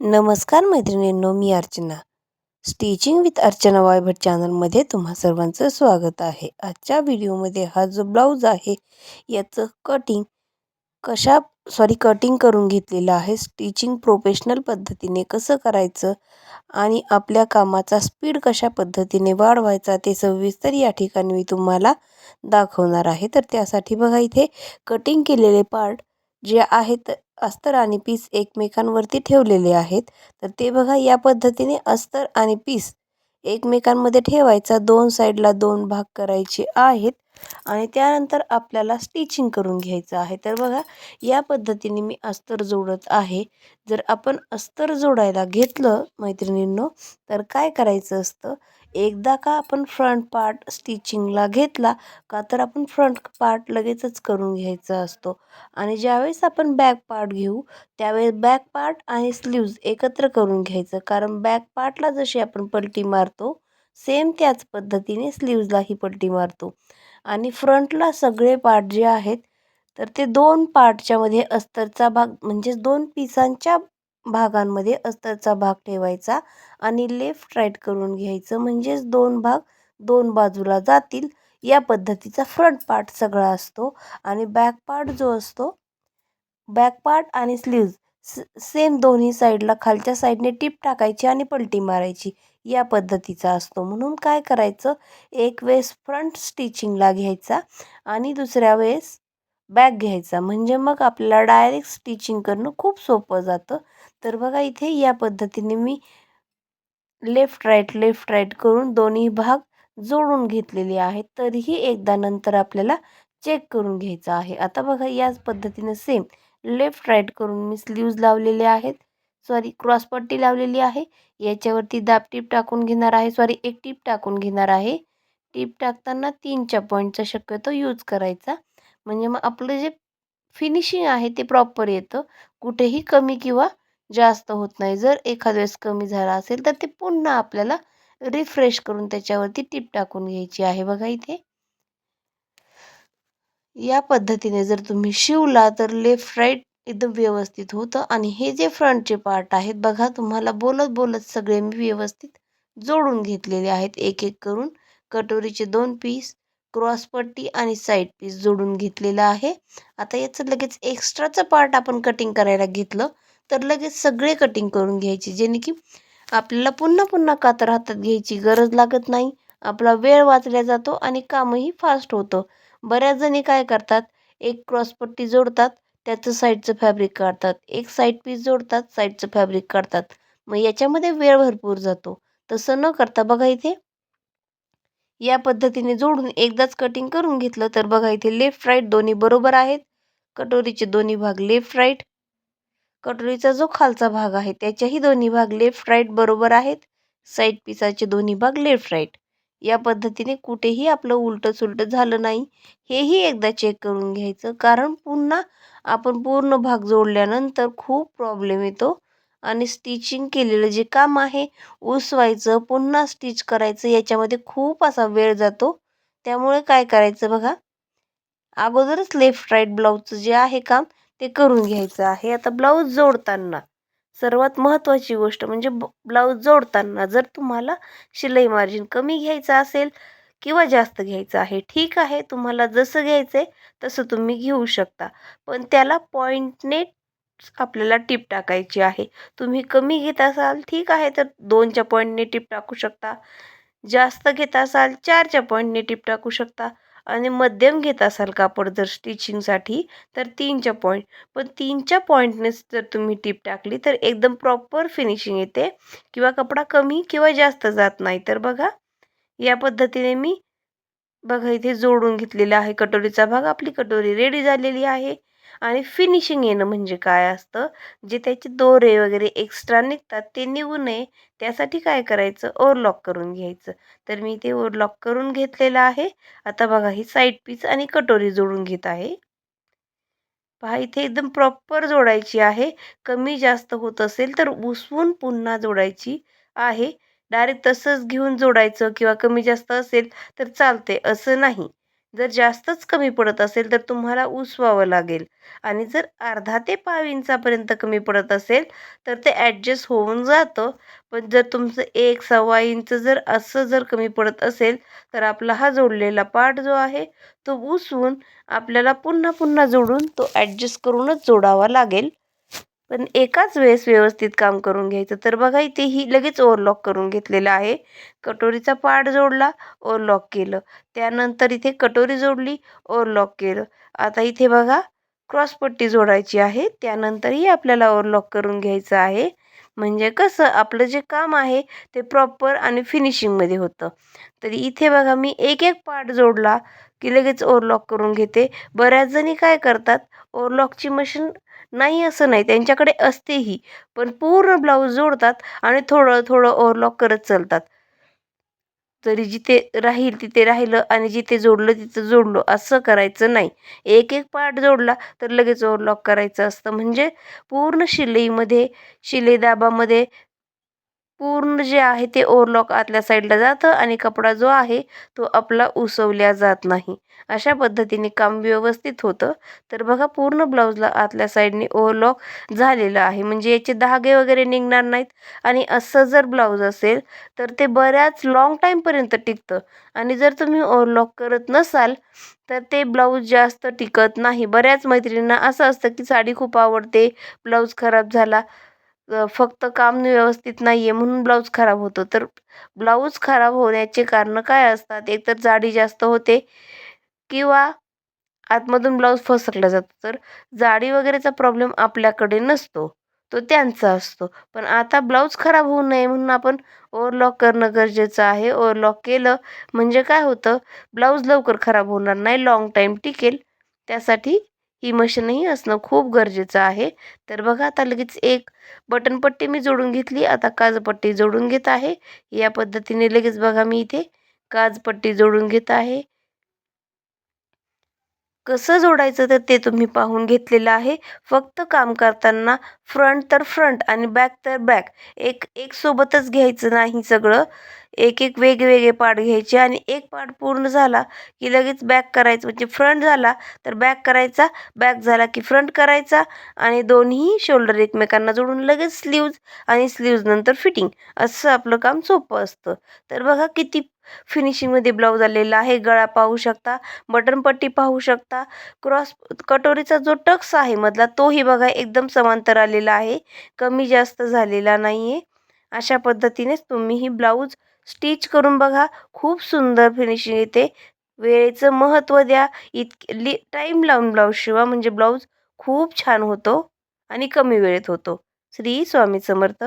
नमस्कार मैत्रिणींनो मी अर्चना. स्टिचिंग विथ अर्चना वायभट चॅनलमध्ये तुम्हा सर्वांचं स्वागत आहे. आजच्या व्हिडिओमध्ये हा जो ब्लाऊज आहे याचं कटिंग कशा सॉरी कटिंग करून घेतलेलं आहे स्टिचिंग प्रोफेशनल पद्धतीने कसं करायचं आणि आपल्या कामाचा स्पीड कशा पद्धतीने वाढवायचा ते सविस्तर या ठिकाणी मी तुम्हाला दाखवणार आहे. तर त्यासाठी बघा इथे कटिंग केलेले पार्ट जे आहेत अस्तर आणि पीस एकमेकांवरती ठेवलेले आहेत. तर ते बघा या पद्धतीने अस्तर आणि पीस एकमेकांमध्ये ठेवायचा. दोन साईडला दोन भाग करायचे आहेत. आणि त्यानंतर आपल्याला स्टिचिंग करून घ्यायचं आहे. तर बघा या पद्धतीने मी अस्तर जोडत आहे. जर आपण अस्तर जोडायला घेतलं मैत्रिणींनो तर काय करायचं असतं? एकदा का आपण फ्रंट पार्ट स्टिचिंगला घेतला का तर आपण फ्रंट पार्ट लगेचच करून घ्यायचा असतो. आणि ज्यावेळेस आपण बॅक पार्ट घेऊ त्यावेळेस बॅक पार्ट आणि स्लीव्ज एकत्र करून घ्यायचं. कारण बॅक पार्टला जशी आपण पलटी मारतो सेम त्याच पद्धतीने स्लीव्जलाही पलटी मारतो. आणि फ्रंटला सगळे पार्ट जे आहेत तर ते दोन पार्टच्यामध्ये अस्तरचा भाग म्हणजेच दोन पिसांच्या भागांमध्ये अस्तरचा भाग ठेवायचा आणि लेफ्ट राईट करून घ्यायचं. म्हणजेच दोन भाग दोन बाजूला जातील. या पद्धतीचा फ्रंट पार्ट सगळा असतो आणि बॅक पार्ट जो असतो बॅक पार्ट आणि स्लीव्ज सेम दोन्ही साईडला खालच्या साईडने टीप टाकायची आणि पलटी मारायची. या पद्धतीचा असतो. म्हणून काय करायचं? एक वेळेस फ्रंट स्टिचिंगला घ्यायचा आणि दुसऱ्या वेळेस बॅक घ्यायचा. म्हणजे मग आपल्याला डायरेक्ट स्टिचिंग करणं खूप सोपं जातं. तर बघा इथे या पद्धतीने मी लेफ्ट राईट लेफ्ट राईट करून दोन्ही भाग जोडून घेतलेले आहेत. तरीही एकदा नंतर आपल्याला चेक करून घ्यायचं आहे. आता बघा याच पद्धतीने सेम लेफ्ट राईट करून मी स्लीव्ज लावलेले आहेत. सॉरी क्रॉसपट्टी लावलेली आहे. याच्यावरती दाब टीप टाकून घेणार आहे. सॉरी एक टीप टाकून घेणार आहे. टीप टाकताना तीनच्या पॉईंटचा शक्यतो यूज करायचा. म्हणजे मग आपलं जे फिनिशिंग आहे ते प्रॉपर येतं. कुठेही कमी किंवा जास्त होत नाही. जर एखाद वेळेस कमी झाला असेल तर ते पुन्हा आपल्याला रिफ्रेश करून त्याच्यावरती टीप टाकून घ्यायची आहे बघा इथे. या पद्धतीने जर तुम्ही शिवला तर लेफ्ट राईट एकदम व्यवस्थित होतं. आणि हे जे फ्रंटचे पार्ट आहेत बघा तुम्हाला बोलत बोलत सगळे मी व्यवस्थित जोडून घेतलेले आहेत. एक एक करून कटोरीचे दोन पीस क्रॉसपट्टी आणि साईड पीस जोडून घेतलेलं आहे. आता याचं लगेच एक्स्ट्राचं पार्ट आपण कटिंग करायला घेतलं तर लगेच सगळे कटिंग करून घ्यायचे. जेणे की आपल्याला पुन्हा पुन्हा कातर हातात घ्यायची गरज लागत नाही. आपला वेळ वाचला जातो आणि कामही फास्ट होतं. बऱ्याच जणी काय करतात एक क्रॉसपट्टी जोडतात त्याचं साईडचं फॅब्रिक काढतात एक साईड पीस जोडतात साईडचं फॅब्रिक काढतात. मग याच्यामध्ये वेळ भरपूर जातो. तसं न करता बघा इथे या पद्धतीने जोडून एकदाच कटिंग करून घेतलं तर बघा इथे लेफ्ट राईट दोन्ही बरोबर आहेत. कटोरीचे दोन्ही भाग लेफ्ट राईट कटोरीचा जो खालचा भाग आहे त्याच्याही दोन्ही भाग लेफ्ट राईट बरोबर आहेत. साईड पिसाचे दोन्ही भाग लेफ्ट राईट या पद्धतीने कुठेही आपलं उलटं सुलटं झालं नाही. हेही एकदा चेक करून घ्यायचं. कारण पुन्हा आपण पूर्ण भाग जोडल्यानंतर खूप प्रॉब्लेम येतो. आणि स्टिचिंग केलेलं जे काम आहे उसवायचं पुन्हा स्टिच करायचं याच्यामध्ये खूप असा वेळ जातो. त्यामुळे काय करायचं बघा? अगोदरच लेफ्ट राईट ब्लाऊजचं जे आहे काम ते करून घ्यायचं आहे. आता ब्लाऊज जोडताना सर्वात महत्त्वाची गोष्ट म्हणजे ब्लाऊज जोडताना जर तुम्हाला शिलाई मार्जिन कमी घ्यायचं असेल किंवा जास्त घ्यायचं आहे ठीक आहे तुम्हाला जसं घ्यायचं आहे तसं तुम्ही घेऊ शकता. पण त्याला पॉईंटने आपल्याला टिप टाकायची आहे. तुम्ही कमी घेत असाल ठीक आहे तर दोनच्या पॉईंटने टिप टाकू शकता. जास्त घेत असाल चारच्या पॉईंटने टिप टाकू शकता. आणि मध्यम घेत असाल कापड जर स्टिचिंगसाठी तर तीनच्या पॉईंट पण तीनच्या पॉईंटनेच जर तुम्ही टीप टाकली तर एकदम प्रॉपर फिनिशिंग येते. किंवा कपडा कमी किंवा जास्त जात नाही. तर बघा या पद्धतीने मी बघा इथे जोडून घेतलेला आहे कटोरीचा भाग. आपली कटोरी रेडी झालेली आहे. आणि फिनिशिंग येणं म्हणजे काय असतं? जे त्याचे दोरे वगैरे एक्स्ट्रा निघतात ते निघू नये. त्यासाठी काय करायचं? ओरलॉक करून घ्यायचं. तर मी ते ओरलॉक करून घेतलेलं आहे. आता बघा ही साईड पीस आणि कटोरी जोडून घेत आहे. पहा इथे एकदम प्रॉपर जोडायची आहे. कमी जास्त होत असेल तर उसवून पुन्हा जोडायची आहे. डायरेक्ट तसंच घेऊन जोडायचं किंवा कमी जास्त असेल तर चालते असं नाही. जर जास्तच कमी पडत असेल तर तुम्हाला उसवावं लागेल. आणि जर अर्धा ते पाव इंचापर्यंत कमी पडत असेल तर ते ॲडजस्ट होऊन जातं. पण जर तुमचं एक सव्वा इंच जर असं जर कमी पडत असेल तर आपला हा जोडलेला पार्ट जो आहे तो उसवून आपल्याला पुन्हा पुन्हा जोडून तो ॲडजस्ट करूनच जोडावा लागेल. पण एकाच वेळेस व्यवस्थित काम करून घ्यायचं. तर बघा इथे ही लगेच ओवरलॉक करून घेतलेलं आहे. कटोरीचा पार्ट जोडला ओव्हरलॉक केलं. त्यानंतर इथे कटोरी जोडली ओवरलॉक केलं. आता इथे बघा क्रॉसपट्टी जोडायची आहे. त्यानंतरही आपल्याला ओवरलॉक करून घ्यायचं आहे. म्हणजे कसं आपलं जे काम आहे ते प्रॉपर आणि फिनिशिंगमध्ये होतं. तरी इथे बघा मी एक एक पार्ट जोडला की लगेच ओवरलॉक करून घेते. बऱ्याच जणी काय करतात ओवरलॉकची मशीन नाही असं नाही. त्यांच्याकडे असतेही. पण पूर्ण ब्लाऊज जोडतात आणि थोडं थोडं ओव्हरलॉक करत चालतात. तरी जिथे राहील तिथे राहिलं आणि जिथे जोडलं तिथं जोडलो असं करायचं नाही. एक एक पार्ट जोडला तर लगेच ओव्हरलॉक करायचं असतं. म्हणजे पूर्ण शिलाईमध्ये शिलाई दाबामध्ये पूर्ण जे आहे ते ओव्हरलॉक आतल्या साईडला जातं आणि कपडा जो आहे तो आपला उसवल्या जात नाही. अशा पद्धतीने काम व्यवस्थित होतं. तर बघा पूर्ण ब्लाऊजला आतल्या साईडने ओव्हरलॉक झालेलं आहे. म्हणजे याचे धागे वगैरे निघणार नाहीत. आणि असं जर ब्लाऊज असेल तर ते बऱ्याच लाँग टाईमपर्यंत टिकतं. आणि जर तुम्ही ओव्हरलॉक करत नसाल तर ते ब्लाऊज जास्त टिकत नाही. बऱ्याच मैत्रिणींना असं असतं की साडी खूप आवडते ब्लाऊज खराब झाला फक्त काम व्यवस्थित नाही आहे म्हणून ब्लाऊज खराब होतो. तर ब्लाऊज खराब होण्याचे कारणं काय असतात? एकतर जाडी जास्त होते किंवा आतमधून ब्लाऊज फसकला जातो. तर जाडी वगैरेचा प्रॉब्लेम आपल्याकडे नसतो. तो त्यांचा असतो. पण आता ब्लाऊज खराब होऊ नये म्हणून आपण ओव्हरलॉक करणं गरजेचं आहे. ओव्हरलॉक केलं म्हणजे काय होतं? ब्लाऊज लवकर खराब होणार नाही. लाँग टाईम टिकेल. त्यासाठी ही मशीनही असणं खूप गरजेचं आहे. तर बघा आता लगेच एक बटनपट्टी मी जोडून घेतली. आता काजपट्टी जोडून घेत आहे. या पद्धतीने लगेच बघा मी इथे काजपट्टी जोडून घेत आहे. कसं जोडायचं तर ते तुम्ही पाहून घेतलेलं आहे. फक्त काम करताना फ्रंट तर फ्रंट आणि बॅक तर बॅक एक एक सोबतच घ्यायचं नाही सगळं. एक एक वेगवेगळे पार्ट घ्यायचे आणि एक पार्ट पूर्ण झाला की लगेच बॅक करायचं. म्हणजे फ्रंट झाला तर बॅक करायचा बॅक झाला की फ्रंट करायचा आणि दोन्ही शोल्डर एकमेकांना जोडून लगेच स्लीव्ज आणि स्लीव्ज नंतर फिटिंग असं आपलं काम सोपं असतं. तर बघा किती फिनिशिंगमध्ये ब्लाऊज आलेला आहे. गळा पाहू शकता बटनपट्टी पाहू शकता. क्रॉस कटोरीचा जो टक्स आहे मधला तोही बघा एकदम समांतर आलेला आहे. कमी जास्त झालेला नाही आहे अशा पद्धतीनेच तुम्ही ही ब्लाऊज स्टिच करून बघा. खूप सुंदर फिनिशिंग येते. वेळेचं महत्त्व द्या. इतके टाईम लावून ब्लाऊज शिवा. म्हणजे ब्लाऊज खूप छान होतो आणि कमी वेळेत होतो. श्री स्वामी समर्थ.